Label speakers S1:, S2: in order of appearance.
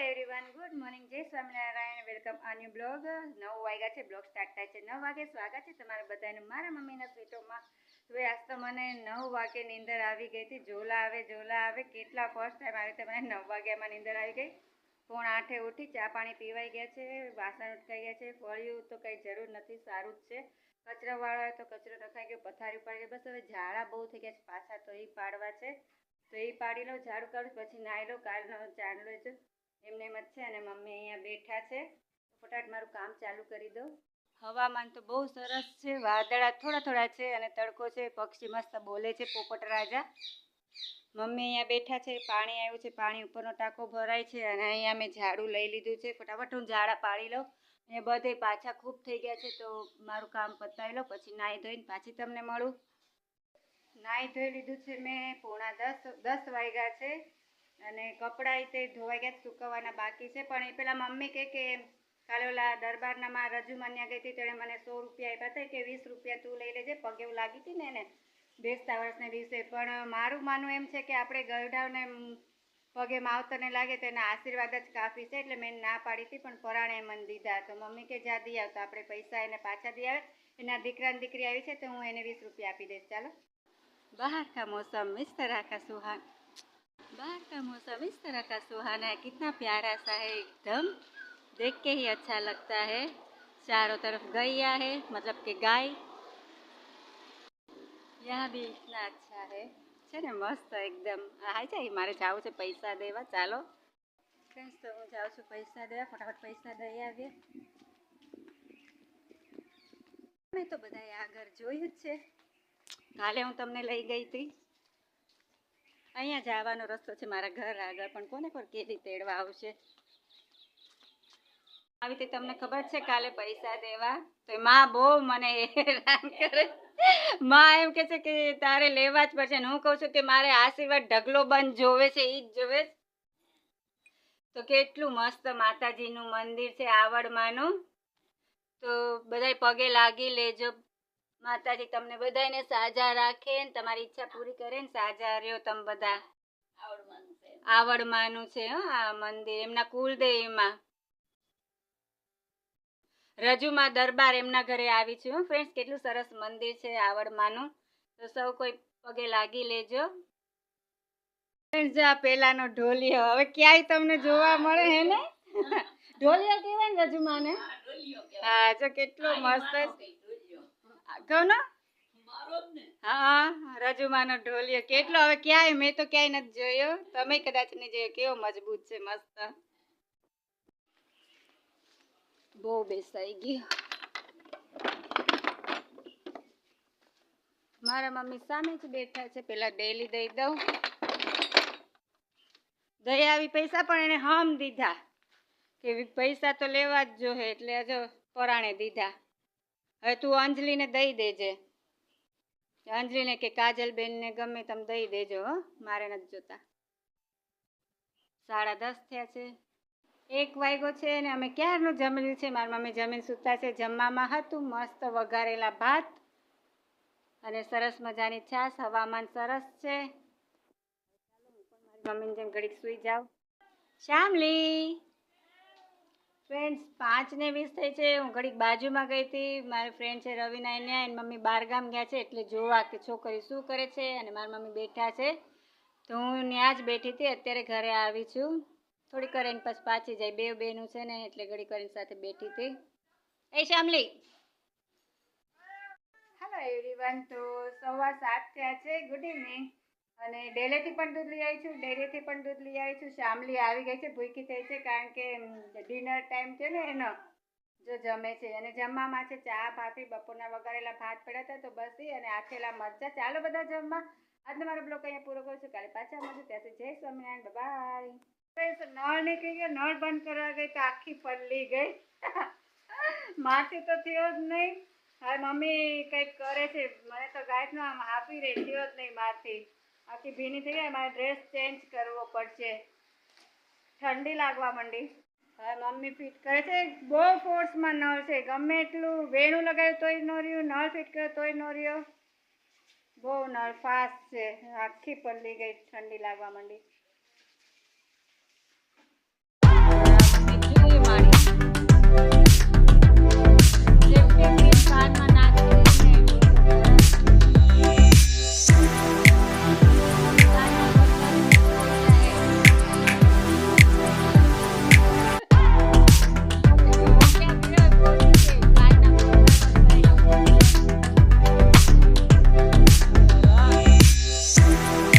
S1: Everyone good morning Jai Swaminarayan welcome આ new blog નવ વાગ્યા છે બ્લોગ સ્ટાર્ટ થાય છે. નવ વાગે સ્વાગત છે તમારા બધાનું. મારા મમ્મીના સ્વીટોમાં. હવે આજ તો મને નવ વાગે નીંદર આવી ગઈ હતી. ઝોલા આવે ઝોલા આવે. કેટલા ફર્સ્ટ ટાઈમ આવી મને નવ વાગ્યામાં નીંદર આવી ગઈ. પોણા આઠે ઉઠી ચા પાણી પીવાઈ ગયા છે, વાસણ ઉટકાઈ ગયા છે. ફળિયું તો કંઈ જરૂર નથી, સારું જ છે. કચરાવાળો હોય તો કચરો નખાઈ ગયો, પથારી ઉપાડી ગયો. બસ હવે ઝાડા બહુ થઈ ગયા છે, પાછા તો એ પાડવા છે. તો એ પાડી લઉં, ઝાડુ કાઢું, પછી નાહી લઉં, કાલનો ચાંદલો જ. એમને એમ જ છે અને મમ્મી અહીંયા બેઠા છે. ફટાફટ મારું કામ ચાલુ કરી દઉં. હવામાન તો બહુ સરસ છે, વાદળા થોડા થોડા છે અને તડકો છે, પક્ષી મસ્ત બોલે છે પોપટ રાજા. મમ્મી અહીંયા બેઠા છે, પાણી આવ્યું છે, પાણી ઉપરનો ટાંકો ભરાય છે અને અહીંયા મેં ઝાડુ લઈ લીધું છે. ફટાફટ હું ઝાડા પાડી લઉં. એ બધે પાછા ખૂબ થઈ ગયા છે, તો મારું કામ પતાવી લો પછી નાહી ધોઈને પાછી તમને મળું. નાહી ધોઈ લીધું છે મેં, પોણા દસ દસ વાગ્યા છે. અને કપડાં તે ધોવાઈ ગયા, સુકવવાના બાકી છે. પણ એ પેલા મમ્મી કે કે કાલોલા દરબારના માં રજુ માન્યા ગઈ હતી, તેણે મને સો રૂપિયા આપ્યા હતા. કે, વીસ રૂપિયા તું લઈ લેજે, પગે એવું લાગી હતી ને એને. બેસતા વર્ષને દિવસે પણ મારું માનવું એમ છે કે, આપણે ગરડાઓને પગે માવતરને લાગે તો એના આશીર્વાદ જ કાફી છે, એટલે મેં ના પાડી હતી, પણ પરાણે મને દીધા. તો મમ્મી કે જ્યાં દઈ આવતો આપણે પૈસા એને પાછા દઈ આવે. એના દીકરાની દીકરી આવી છે, તો હું એને વીસ રૂપિયા આપી દઈશ. ચાલો. બહાર મોસમ? મિસ્તરા કા સુહાન. बाहर का मौसम इस तरह का सुहाना है कितना प्यारा सा है एकदम देख के ही अच्छा लगता है चारों तरफ गैया है मतलब કે ગાય यहाँ भी इतना अच्छा है છે ને મસ્ત એકદમ હાય છે મારે જાવું છે પૈસા દેવા ચાલો ફ્રેન્ડ્સ તો હું જાઉં છું પૈસા દેવા ફટાફટ પૈસા દઈ આવીએ મેં તો બધાએ આગળ જોયું જ છે કાલે હું તમને લઈ ગઈ હતી અહીંયા જવાનો રસ્તો છે મારા ઘર આગળ, પણ કોને પર કેદી તેડવા આવશે. આવી રીતે તમને ખબર છે, કાલે પૈસા દેવા. તો માં બહુ મને કરે. માં એમ કે છે કે તારે લેવા જ પડશે હું કહું છું કે મારે આશીર્વાદ ઢગલો બંધ જોવે છે એ જ જોવે તો કેટલું મસ્ત માતાજીનું મંદિર છે, આવડમાનું. તો બધાય પગે લાગી લેજો. માતાજી તમને બધાને સાજા રાખે ને તમારી ઈચ્છા પૂરી કરે ને સાજા રહ્યો તમે બધા. આવડમાનું છે હો આ મંદિર એમના કુલદેવીમાં. રજુમાં દરબાર એમના ઘરે આવી છું ફ્રેન્ડ્સ કેટલું સરસ મંદિર છે આવડમાનું. તો સૌ કોઈ પગે લાગી લેજો. ફ્રેન્ડ્સ આ પેલાનો ઢોલિયો હવે ક્યાંય તમને જોવા મળે હે ને? ઢોલિયો કહેવાય ને રજુમાને? હા જો કેટલો મસ્ત કહો ને? હા રજુમાનો ઢોલિયો. કેટલો? હવે ક્યાંય? મેં તો ક્યાંય નથી જોયો. તમે કદાચ નહીં જોયો. કેવો મજબૂત છે મસ્ત. બહુ બેસાઈ ગયો. મારા મમ્મી સામે જ બેઠા છે. પેલા ડેલી દઈ દઉં. દઈ આવી પૈસા પણ એને હમ દીધા. કે પૈસા તો લેવા જ જોહે એટલે જો પરાણે દીધા. હવે તું અંજલીને દઈ દેજે. અંજલીને કે કાજલબેનને ગમે તમે દઈ દેજો હો, મારે નથી જોતા. સાડા દસ થયા છે. એક વાગ્યો છે ને અમે ક્યારનું જમેલું છે? મારી મમ્મી જમીન સૂતા છે. જમવામાં હતું મસ્ત વઘારેલા ભાત અને સરસ મજાની છાશ. હવામાન સરસ છે. મમ્મીની જેમ ઘડીક સૂઈ જાઉં. શ્યામલી ફ્રેન્ડ્સ પાંચ ને વીસ થઈ છે. હું ઘડીક બાજુમાં ગઈ હતી. મારી ફ્રેન્ડ છે રવિના એને એની મમ્મી બહારગામ ગયા છે એટલે જોવા કે છોકરી શું કરે છે અને મારી મમ્મી બેઠા છે. તો હું ત્યાં જ બેઠી હતી. અત્યારે ઘરે આવી છું. થોડીક કરીને પછી પાછી જાય. બે બેનું છે ને એટલે ઘડીક કરીને સાથે બેઠી હતી. એ શ્યામલી. હેલો એવરીવન તો સવા સાત થયા છે. ગુડ ઇવનિંગ અને ડેલેથી પણ દૂધ લઈ આવી છું ડેરીથી પણ દૂધ લઈ આવી છું શામલી આવી ગઈ છે, ભૂખી થઈ છે કારણ કે ડિનર ટાઈમ છે ને એનો, જો જમે છે. અને જમવામાં છે ચા ભાખરી બપોરના વગાડેલા ભાત પડ્યા હતા તો બસી અને આથેલા મરચાં. ચાલો બધા જમવા. આજનો મારો બ્લોગ અહીંયા પૂરો કરું છું કાલે પાછા મળશું. ત્યાંથી જય સ્વામિનારાયણ. બાય નળ નીકળી ગયો. નળ બંધ કરવા ગઈ તો આખી પલ્લી ગઈ. માથી તો થયો જ નહીં. હવે મમ્મી કંઈક કરે છે. મને તો ગાયતનો આમ આપી રહી. થયો જ નહીં મારથી. આખી ભીની થઈ ગઈ મારે ડ્રેસ ચેન્જ કરવો પડશે. ઠંડી લાગવા માંડી. હવે મમ્મી ફિટ કરે છે. બહુ ફોર્સમાં નળ છે. ગમે એટલું વેણું લગાવ્યું તોય ન રહ્યું, નળ ફિટ કર્યો તોય ન રહ્યો. બહુ નળ ફાસ્ટ છે. આખી પલળી ગઈ ઠંડી લાગવા માંડી.